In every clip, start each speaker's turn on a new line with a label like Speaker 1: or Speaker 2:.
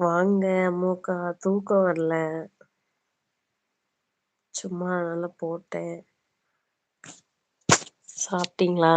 Speaker 1: வாங்க. அம்மோக்கா தூக்கம் வரல. சும்மா அதனால போட்டேன். சாப்பிட்டீங்களா?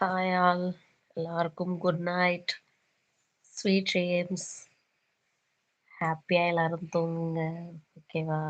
Speaker 1: ஹாய் ஆல் எல்லாருக்கும் குட் நைட் ஸ்வீட் ட்ரீம்ஸ் ஹாப்பியாக எல்லாரும் தூங்குங்க. ஓகேவா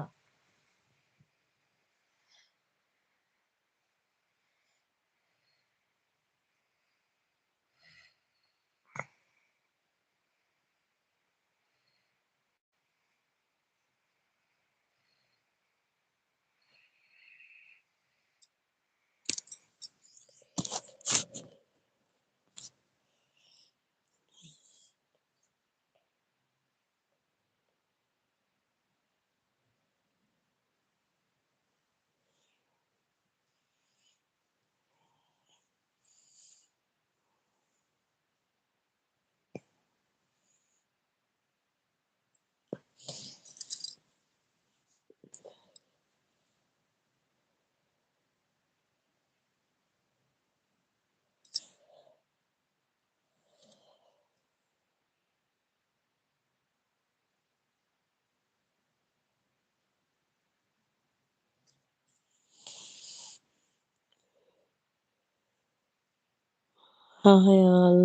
Speaker 1: ஹாய் ஆல்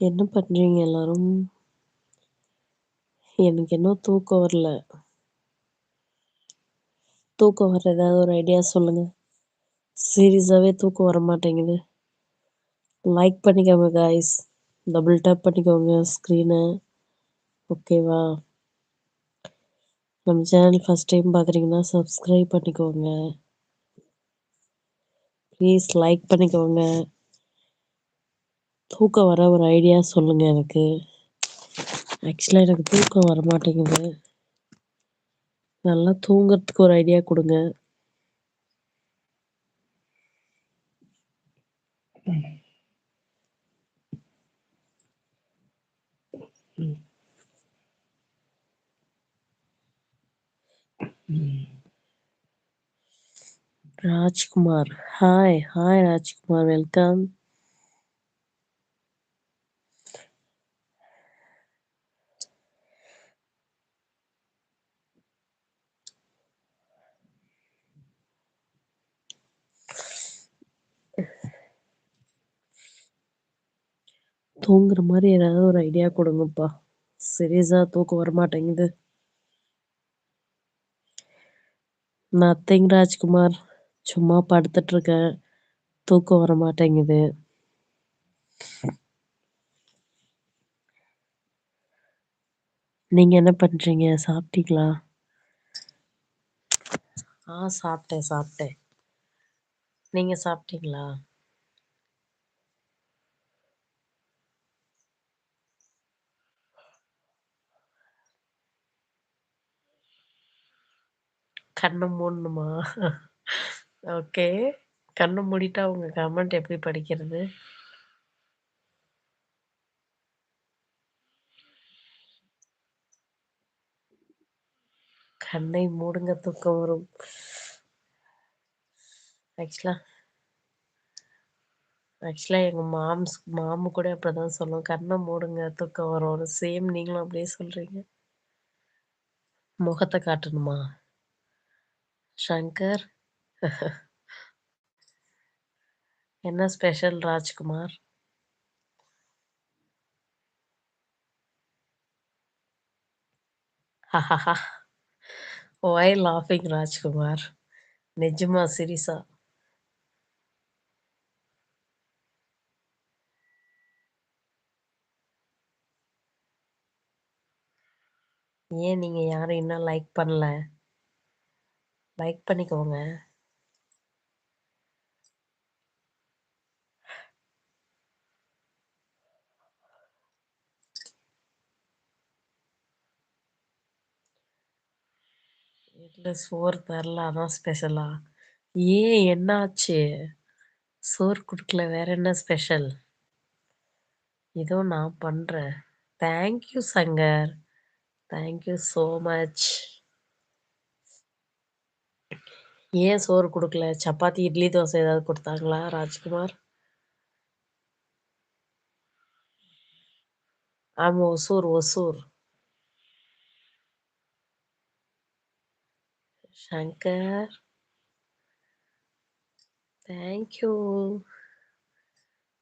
Speaker 1: என்ன பண்ணுறீங்க எல்லாரும்? எனக்கு இன்னும் தூக்கம் வரல. தூக்கம் வர ஏதாவது ஒரு ஐடியா சொல்லுங்கள் சீரியஸாகவே தூக்கம் வர மாட்டேங்குது. லைக் பண்ணிக்கோங்க காய்ஸ் டபுள் டேப் பண்ணிக்கோங்க ஸ்க்ரீனை ஓகேவா நம்ம சேனல் ஃபஸ்ட் டைம் பார்க்குறீங்கன்னா சப்ஸ்கிரைப் பண்ணிக்கோங்க. ப்ளீஸ் லைக் பண்ணிக்கோங்க. தூக்கம் வர ஒரு ஐடியா சொல்லுங்க எனக்கு. ஆக்சுவலாக எனக்கு தூக்கம் வர மாட்டேங்குது நல்லா தூங்குறதுக்கு ஒரு ஐடியா கொடுங்க. Rajkumar. Hi hi Rajkumar. Welcome தூங்குற மாதிரி ஏதாவது ஒரு ஐடியா கொடுங்கப்பா. சீரியஸாக தூக்கம் வர மாட்டேங்குது நத்திங் ராஜ்குமார் சும்மா படுத்துட்டு இருக்கேன் தூக்கம் வர மாட்டேங்குது நீங்க என்ன பண்றீங்க? சாப்பிட்டீங்களா? ஆ சாப்பிட்டேன் சாப்பிட்டேன். நீங்க சாப்பிட்டீங்களா? கண்ணை மூடணுமா? ஓகே கண்ணை மூடிட்டா உங்க கமெண்ட் எப்படி படிக்கிறது? கண்ணை மூடுங்க தூக்கம் வரும். ஆக்சுவலா ஆக்சுவலா எங்கள் மாம்ஸ் மாமு கூட அப்படிதான் சொல்லுவோம் கண்ணை மூடுங்க தூக்கம் வரும் சேம் நீங்களும் அப்படியே சொல்கிறீங்க முகத்தை காட்டணுமா? ஷங்கர். என்ன ஸ்பெஷல் ராஜ்குமார்? ஒய் லாஃபிங் ராஜ்குமார்? நிஜமா சிரிசா ஏன் நீங்கள் யாரும் இன்னும் லைக் பண்ணல? லைக் பண்ணிக்கோங்க. சோறு தரல அதான் ஸ்பெஷலா ஏன்? என்னாச்சு? சோறு கொடுக்கல வேற என்ன ஸ்பெஷல் இதோ நான் பண்றேன். Thank you Shankar thank you so much ஏன் சோறு கொடுக்கல? சப்பாத்தி இட்லி தோசை ஏதாவது கொடுத்தாங்களா ராஜ்குமார்? ஆமா Hosur Hosur. Shankar. Thank you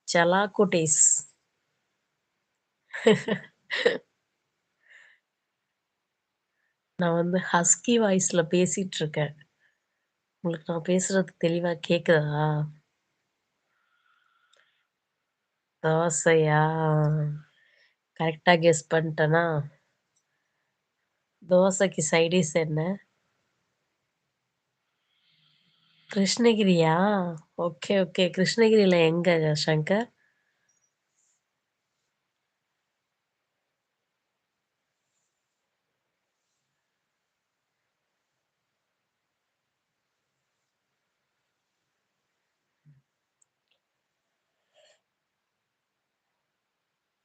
Speaker 1: you குட்டீஸ் நான் வந்து ஹஸ்கி வாய்ஸ்ல பேசிட்டு இருக்கேன். உங்களுக்கு நான் பேசுறது தெளிவா கேக்குதா? தோசையா? கரெக்டா கெஸ் பண்ணிட்டேனா? தோசைக்கு சைடிஸ் என்ன? கிருஷ்ணகிரியா? Okay okay. கிருஷ்ணகிரியில எங்க சங்கர்?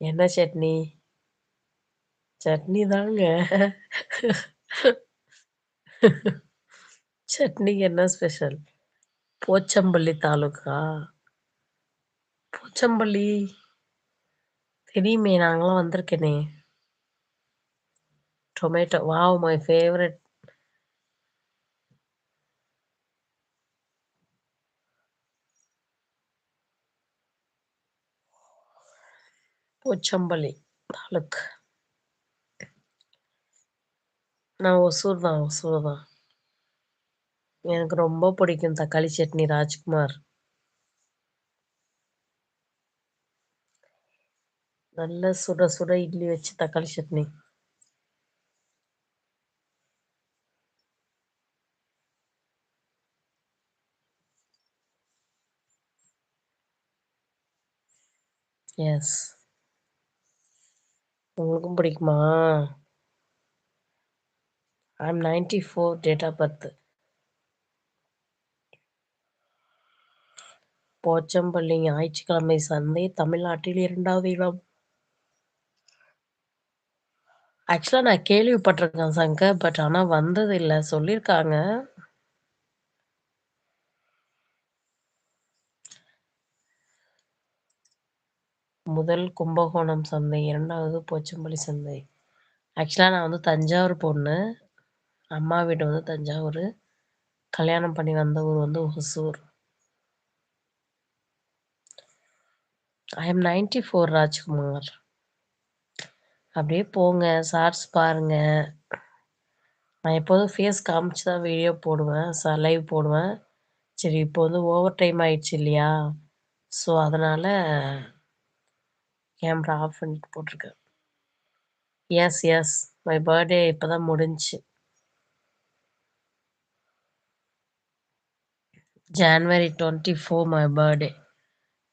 Speaker 1: என்ன சட்னி? சட்னி தாங்க. சட்னிக்கு என்ன ஸ்பெஷல்? போச்சம்பள்ளி தாலுக்கா? போச்சம்பள்ளி? தெரியுமே நாங்களாம் வந்திருக்கேனே. Tomato wow my favourite. Uchampalli taluk நான் ஒசூர் தான் ஒசூர் தான். எனக்கு ரொம்ப பிடிக்கும் தக்காளி சட்னி ராஜ்குமார். நல்ல சுட சுட இட்லி வச்சு தக்காளி சட்னி. எஸ் உங்களுக்கும் பிடிக்குமா I'm ninety four date of birth Pochampalli ஞாயிற்றுக்கிழமை சந்தை தமிழ்நாட்டில் இரண்டாவது இடம் ஆக்சுவலா நான் கேள்விப்பட்டிருக்கேன் சங்கர். பட் ஆனா வந்ததில்லை சொல்லியிருக்காங்க. முதல் கும்பகோணம் சந்தை, இரண்டாவது போச்சம்பள்ளி சந்தை. ஆக்சுவலாக நான் வந்து தஞ்சாவூர் பொண்ணு. அம்மா வீடு வந்து தஞ்சாவூர் கல்யாணம் பண்ணி வந்த ஊர் வந்து ஒசூர். I M 94 Rajkumar. அப்படியே போங்க, ஷார்ட்ஸ் பாருங்கள் நான் எப்போதும் ஃபேஸ் காமிச்சு தான் வீடியோ போடுவேன். ச லைவ் போடுவேன். சரி இப்போ வந்து ஓவர் டைம் ஆயிடுச்சு இல்லையா? ஸோ அதனால் கேமரா ஆஃப் பண்ணிட்டு போட்டிருக்கேன். S, S. மை பர்த்டே இப்போ தான் முடிஞ்சுச்சு. January 24 my birthday.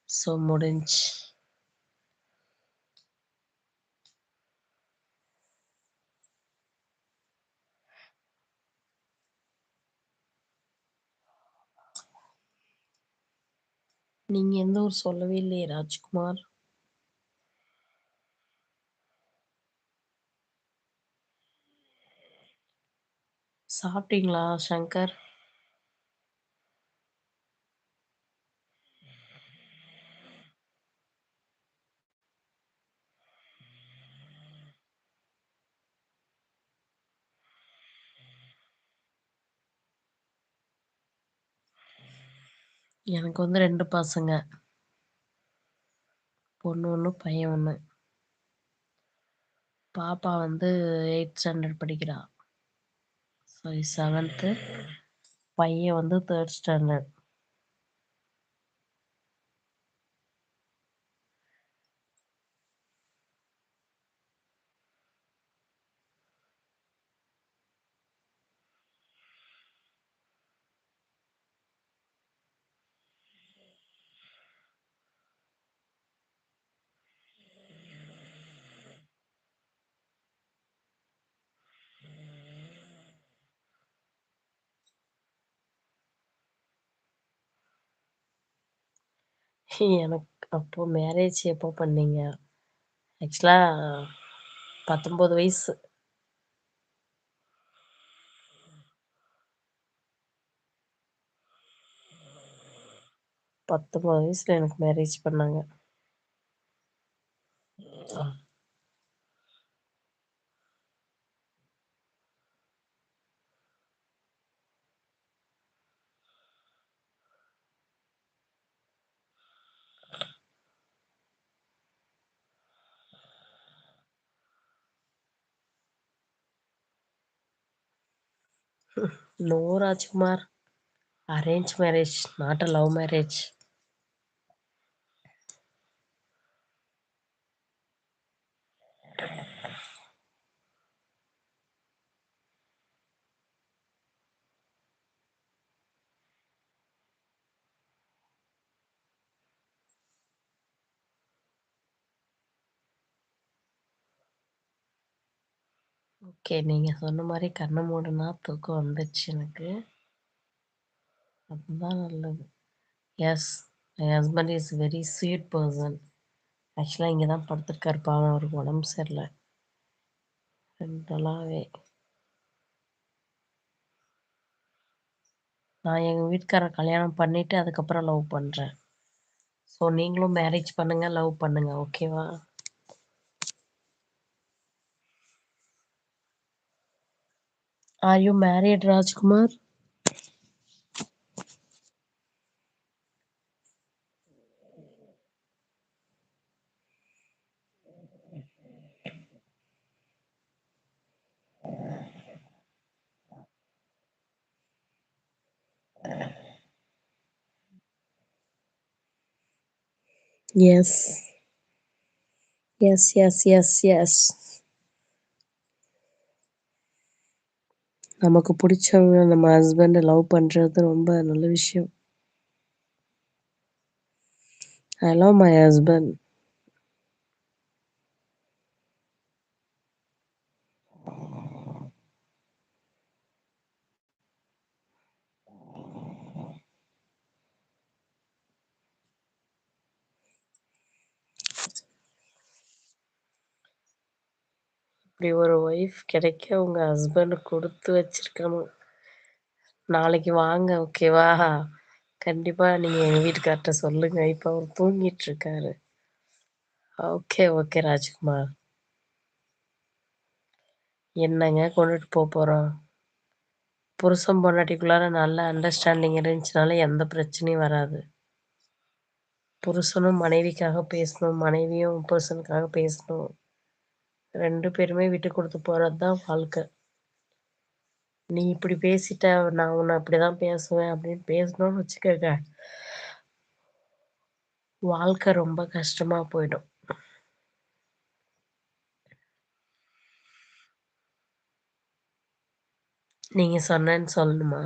Speaker 1: ஸோ முடிஞ்சு நீங்க எந்த ஊர் சொல்லவே இல்லையே ராஜ்குமார். சாப்பிட்டீங்களா சங்கர்? எனக்கு வந்து ரெண்டு பசங்க. பொண்ணு ஒன்று பையன் ஒன்று பாப்பா வந்து எயிட் ஸ்டாண்டர்ட் படிக்கிறா. சாரி செவன்த்து பையன் வந்து தேர்ட் ஸ்டாண்டர்ட். எனக்கு அப்போ மேரேஜ் எப்போ பண்ணீங்க? ஆக்சுவலா 19 வயசு. பத்தொன்பது வயசுல எனக்கு மேரேஜ் பண்ணாங்க. No, Rajkumar. Arranged marriage, not a love marriage. Okay. நீங்கள் சொன்ன மாதிரி கண்ணு மூடுனா தூக்கம் வந்துச்சு எனக்கு. அதுதான் நல்லது. Yes. My husband is very sweet person ஆக்சுவலாக இங்கே தான் படுத்திருக்காரு பாவம் அவருக்கு உடம்பு சரியில்லை நல்லாவே. நான் எங்கள் வீட்டுக்காரரை கல்யாணம் பண்ணிவிட்டு அதுக்கப்புறம் லவ் பண்ணுறேன் ஸோ நீங்களும் மேரேஜ் பண்ணுங்கள் லவ் பண்ணுங்கள் ஓகேவா? Are you married, Rajkumar? Yes. Yes, yes, yes, yes. நமக்கு பிடிச்சவங்க நம்ம ஹஸ்பண்டை லவ் பண்ணுறது ரொம்ப நல்ல விஷயம். ஐ லவ் மை ஹஸ்பண்ட் இப்படி ஒரு ஒய்ஃப் கிடைக்க உங்கள் ஹஸ்பண்ட் கொடுத்து வச்சிருக்கணும். நாளைக்கு வாங்க ஓகேவா கண்டிப்பாக நீங்கள் எங்கள் வீட்டுக்கார்ட்ட சொல்லுங்கள் இப்போ அவர் தூங்கிட்டு இருக்காரு. Okay okay Rajkumar. என்னங்க கொண்டுட்டு போக போகிறோம் புருஷன் பொண்டாட்டிக்குள்ளார நல்ல அண்டர்ஸ்டாண்டிங் இருந்துச்சுனால எந்த பிரச்சனையும் வராது. புருஷனும் மனைவிக்காக பேசணும் மனைவியும் புருஷனுக்காக பேசணும். ரெண்டு பேருமே விட்டு கொடுத்து போகிறது தான் வாழ்க்கை. நீ இப்படி பேசிட்ட நான் உன்னை அப்படிதான் பேசுவேன் அப்படின்னு பேசணும்னு வச்சுக்கோங்க. வாழ்க்கை ரொம்ப கஷ்டமா போயிடும். நீங்க சொன்னேன்னு சொல்லணுமா?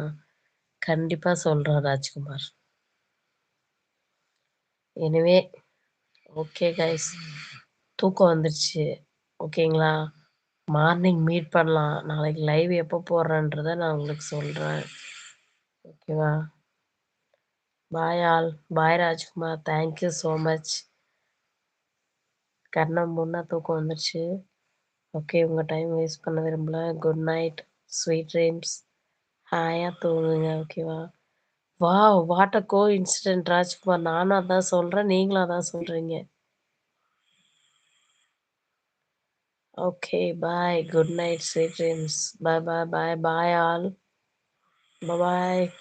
Speaker 1: கண்டிப்பா சொல்றேன் ராஜ்குமார். எனவே ஓகே கைஸ் தூக்கம் வந்துருச்சு. ஓகேங்களா? மார்னிங் மீட் பண்ணலாம். நாளைக்கு லைவ் எப்போ போடுறேன்றதை நான் உங்களுக்கு சொல்கிறேன் ஓகேவா? Bye all. Bye Rajkumar. Thank you so much கர்ணம் முன்னா தூக்கம் வந்துடுச்சு ஓகே உங்கள் டைம் வேஸ்ட் பண்ண விரும்பல. குட் நைட் ஸ்வீட் ட்ரீம்ஸ் ஹாயாக தூங்குங்க. ஓகேவா? வா what a go incident Rajkumar. நானும் அதான் சொல்கிறேன் நீங்களும் அதான் சொல்கிறீங்க Okay, bye. Good night, sweet dreams. Bye, bye, bye, bye, all. Bye, bye.